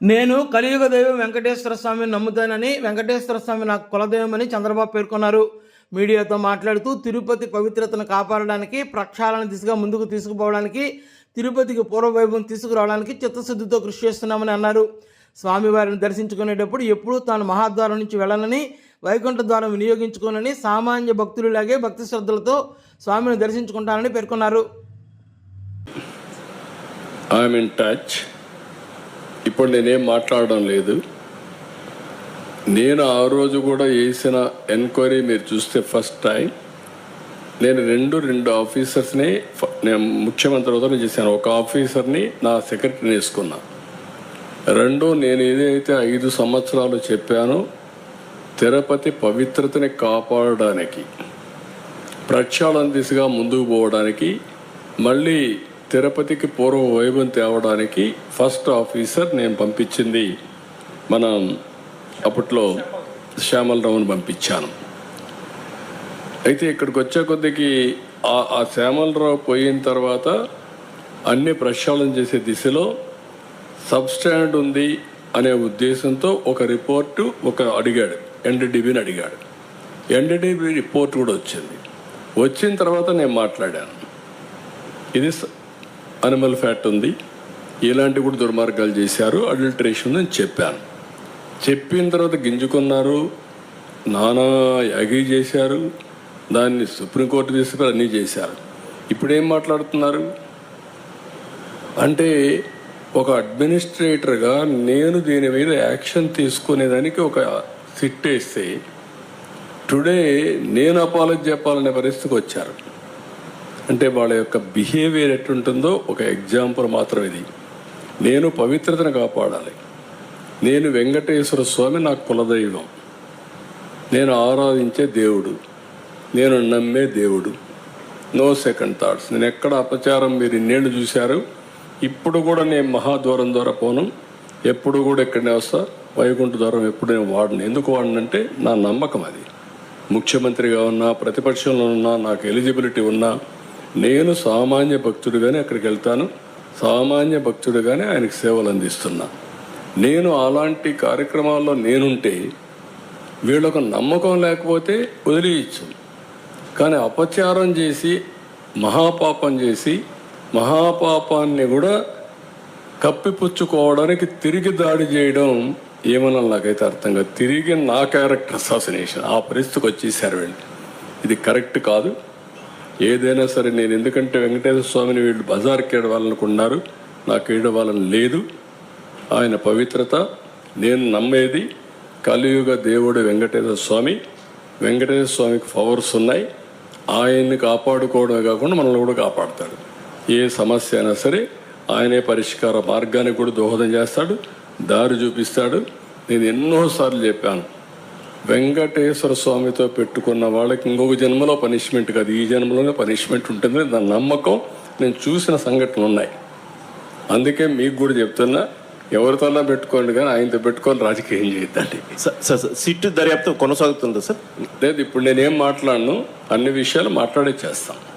నేను కలియుగ దైవం వెంకటేశ్వర స్వామిని నమ్ముతానని వెంకటేశ్వర స్వామి నాకు కులదైవమని చంద్రబాబు పేర్కొన్నారు. మీడియాతో మాట్లాడుతూ తిరుపతి పవిత్రతను కాపాడడానికి ప్రక్షాళన దిశగా ముందుకు తీసుకుపోవడానికి తిరుపతికి పూర్వవైభవం తీసుకురావడానికి చిత్తశుద్ధితో కృషి చేస్తున్నామని అన్నారు. స్వామివారిని దర్శించుకునేటప్పుడు ఎప్పుడూ తాను మహాద్వారం నుంచి వెళ్ళనని వైకుంఠ ద్వారం వినియోగించుకోనని సామాన్య భక్తులలాగే భక్తి శ్రద్ధలతో స్వామిని దర్శించుకుంటానని పేర్కొన్నారు. ఐఎమ్ ఇన్ టచ్ ఇప్పుడు నేనేం మాట్లాడడం లేదు. నేను ఆ రోజు కూడా చేసిన ఎంక్వైరీ మీరు చూస్తే ఫస్ట్ టైం. నేను రెండు రెండు ఆఫీసర్స్ని నేను ముఖ్యమంత్రి హోదాలో చేశాను. ఒక ఆఫీసర్ని నా సెక్రటరీని వేసుకున్నా. రెండు నేను ఏదైతే ఐదు సంవత్సరాలు చెప్పానో తిరుపతి పవిత్రతని కాపాడడానికి ప్రక్షాళన దిశగా ముందుకు పోవడానికి మళ్ళీ తిరుపతికి పూర్వ వైభవం తేవడానికి ఫస్ట్ ఆఫీసర్ నేను పంపించింది మనం అప్పట్లో శ్యామలరావుని పంపించాను. అయితే ఇక్కడికి వచ్చే కొద్దికి ఆ ఆ శ్యామలరావు పోయిన తర్వాత అన్ని ప్రక్షాళన చేసే దిశలో సబ్స్టాండ్ ఉంది అనే ఉద్దేశంతో ఒక రిపోర్టు ఒక అడిగాడు ఎన్డీడీబీని అడిగాడు. ఎన్డీడీబీ రిపోర్ట్ కూడా వచ్చింది. వచ్చిన తర్వాత నేను మాట్లాడాను. ఇది అనిమల్ ఫ్యాట్ ఉంది. ఇలాంటి కూడా దుర్మార్గాలు చేశారు. అడల్టరేషన్ అని చెప్పాను. చెప్పిన తర్వాత గింజుకున్నారు. నానా యాగి చేశారు. దాన్ని సుప్రీంకోర్టు తీసుకుని అన్నీ చేశారు. ఇప్పుడేం మాట్లాడుతున్నారు? అంటే ఒక అడ్మినిస్ట్రేటర్గా నేను దీని మీద యాక్షన్ తీసుకునేదానికి ఒక సిట్ వేస్తే టుడే నేను అపాలజీ చెప్పాలనే పరిస్థితికి వచ్చారు. అంటే వాళ్ళ యొక్క బిహేవియర్ ఎట్టుంటుందో ఒక ఎగ్జాంపుల్ మాత్రం ఇది. నేను పవిత్రతను కాపాడాలి. నేను వెంకటేశ్వర స్వామి నాకు కులదైవం. నేను ఆరాధించే దేవుడు. నేను నమ్మే దేవుడు. నో సెకండ్ థాట్స్ నేను ఎక్కడ అపచారం మీరు ఇన్నేళ్ళు చూశారు? ఇప్పుడు కూడా నేను మహాద్వారం ద్వారా పోను. ఎప్పుడు కూడా ఇక్కడనే వస్తా. వైకుంఠ ద్వారం ఎప్పుడు నేను వాడను. ఎందుకు వాడనంటే నా నమ్మకం అది. ముఖ్యమంత్రిగా ఉన్నా ప్రతిపక్షంలో ఉన్నా నాకు ఎలిజిబిలిటీ ఉన్నా నేను సామాన్య భక్తుడిగానే అక్కడికి వెళ్తాను. సామాన్య భక్తుడిగానే ఆయనకు సేవలు అందిస్తున్నా. నేను అలాంటి కార్యక్రమాల్లో నేనుంటే వీళ్ళకు నమ్మకం లేకపోతే వదిలేయచ్చు. కానీ అపచారం చేసి మహాపాపం చేసి మహాపాపాన్ని కూడా కప్పిపుచ్చుకోవడానికి తిరిగి దాడి చేయడం ఏమన్నా నాకైతే అర్థం కాదు. తిరిగి నా క్యారెక్టర్ అసాసినేషన్. ఆ పరిస్థితికి వచ్చేసారు వెళ్ళి. ఇది కరెక్ట్ కాదు. ఏదైనా సరే నేను ఎందుకంటే వెంకటేశ్వర స్వామిని వీళ్ళు బజార్కి ఏడవాలనుకున్నారు నాకు ఏడవాలని లేదు. ఆయన పవిత్రత నేను నమ్మేది కలియుగ దేవుడు వెంకటేశ్వర స్వామి. వెంకటేశ్వర స్వామికి పవర్స్ ఉన్నాయి. ఆయన్ని కాపాడుకోవడమే కాకుండా మనల్ని కూడా కాపాడుతాడు. ఏ సమస్య అయినా సరే ఆయనే పరిష్కార మార్గానికి కూడా దోహదం చేస్తాడు దారి చూపిస్తాడు. నేను ఎన్నోసార్లు చెప్పాను వెంకటేశ్వర స్వామితో పెట్టుకున్న వాళ్ళకి ఇంకొక జన్మలో పనిష్మెంట్ కాదు. ఈ జన్మలోనే పనిష్మెంట్ ఉంటుంది. దాని నమ్మకం నేను చూసిన సంఘటనలు ఉన్నాయి. అందుకే మీకు కూడా చెప్తున్నా ఎవరితోనా పెట్టుకోండి కానీ ఆయనతో పెట్టుకొని రాజకీయం చేయొద్దండి. సార్ సిట్టు దర్యాప్తు కొనసాగుతుందా సార్? లేదు ఇప్పుడు నేనేం మాట్లాడను అన్ని విషయాలు మాట్లాడే చేస్తాను